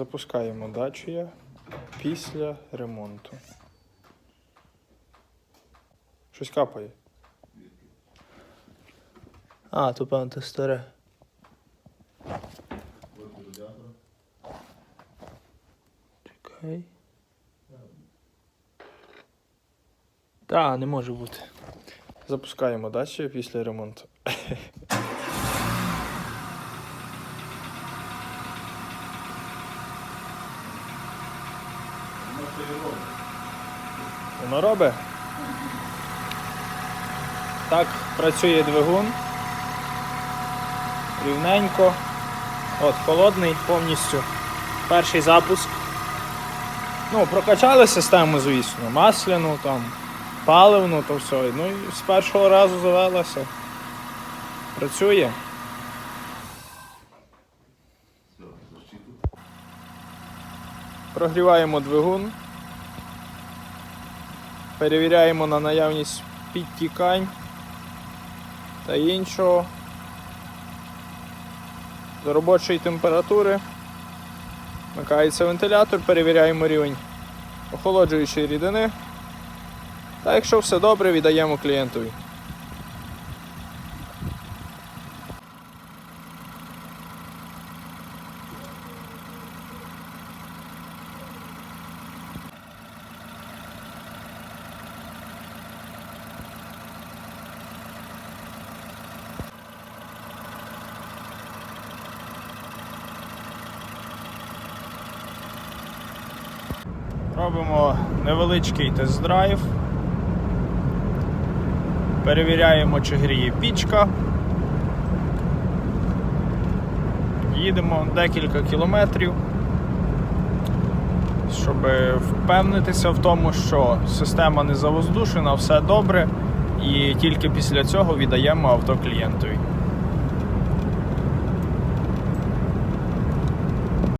Запускаємо дачу після ремонту. Щось капає. А, то певно те старе. Чекай. Та, не може бути. Запускаємо дачу після ремонту. Воно робить. Так працює двигун. Рівненько. От, холодний повністю. Перший запуск. Ну, прокачали систему, звісно, масляну, там, паливну, то все. Ну і з першого разу завелася. Працює. Прогріваємо двигун. Перевіряємо на наявність підтікань та іншого. До робочої температури. Вмикається вентилятор, перевіряємо рівень охолоджуючої рідини. Та якщо все добре, віддаємо клієнтові. Робимо невеличкий тест-драйв. Перевіряємо, чи гріє пічка. Їдемо декілька кілометрів, щоб впевнитися в тому, що система не завоздушена, все добре, і тільки після цього віддаємо авто клієнтові.